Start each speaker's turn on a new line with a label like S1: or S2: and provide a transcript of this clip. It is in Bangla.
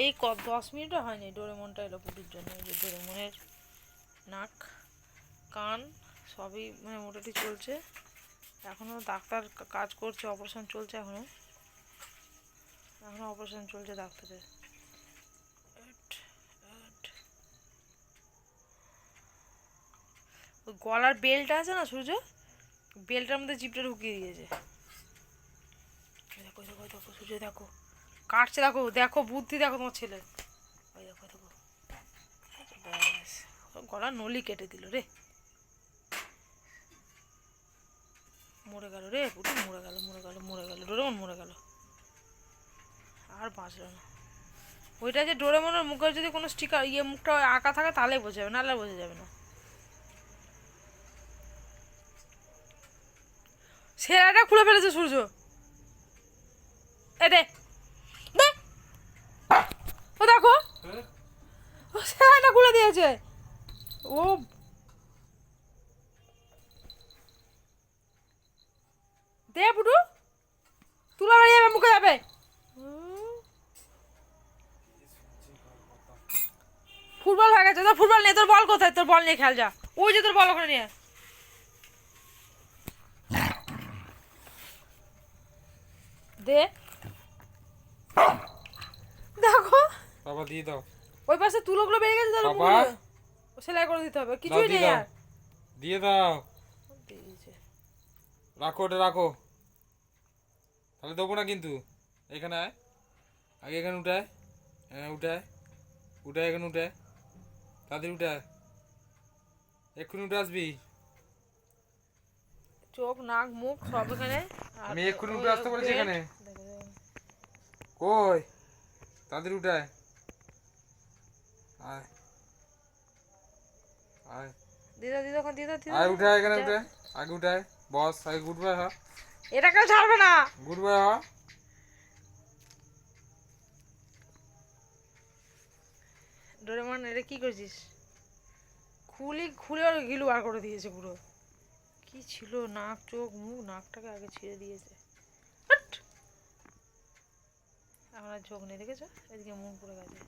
S1: এই ক দশ মিনিটও হয়নি ডোরেমনটা এলো পুটির জন্য, এই যে ডোরেমনের নাক, কান, সবই মানে মোটামুটি চলছে। এখনও ডাক্তার কাজ করছে, অপারেশন চলছে এখনও এখনও অপারেশন চলছে ডাক্তারের। গলার বেল্ট আছে না সূর্য? বেল্টের মধ্যে জিপটা ঢুকিয়ে দিয়েছে। দেখো দেখো, সূর্য দেখো। কাটছে, দেখো দেখো, বুদ্ধি দেখো তোমার ছেলে। ওই দেখো দেখো। ব্যাস গলার নলি কেটে দিল রে। মরে গেল রে পুরো মরে গেল মরে গেল মরে গেল, ডোরেমন মরে গেল। আর বাঁচলো না। ওইটা যে ডোরেমনের মুখে যদি কোনো স্টিকার ইয়ে মুখটা আঁকা থাকে, তাহলে বোঝা যাবে, নাহলে বোঝা যাবে না। সেরাটা খুলে ফেলেছে সূর্য। এ, দে। ও, দেখো? ও সেরাটা খুলে দিয়েছে। ও। দে, পুটু। তুলা বাড়ি যাবে, মুখে যাবে। ফুটবল হয়ে গেছে। তোর ফুটবল নেই তোর বল কোথায়? তোর বল নিয়ে খেল, যা। ওই যে তোর বল ওখানে নিয়ে। দে দেখো
S2: বাবা দিয়ে দাও।
S1: ওই পাশে তুলোগুলো বেরিয়ে গেছে তাহলে
S2: বাবা।
S1: সেলাই করে দিতে হবে। কিছুই নেই। আর।
S2: দিয়ে দাও। রাখো ওটা রাখো। তাহলে দেবো না কিন্তু। এখানে আয়। আগে এখানে উঠায়। হ্যাঁ উঠায়। উঠায় এখানে উঠায়। তাদের উঠায়। এক্ষুনি উঠে আসবি।
S1: চোখ নাক মুখ সব এখানে।
S2: আমি এক্ষুনি উঠে আসতে বলেছি। এখানে। কই? তাদের উঠায়। আয়। আয়।
S1: দিদা দিদা ওখানে দিদা দিদা।
S2: আয় উঠায় এখানে উঠায় আগে উঠায় বস আগে গুড বাই হ
S1: এটা কেউ ছাড়বে না।
S2: গুড বাই হ
S1: ডোরেমন এটা কি করছিস? খুলি খুলে ওর গিলু বার করে দিয়েছে পুরো। কি ছিল? নাক চোখ মুখ নাকটাকে আগে ছিঁড়ে দিয়েছে। আর চোখ নেই দেখেছ? এদিকে মুখ পড়ে গেছে।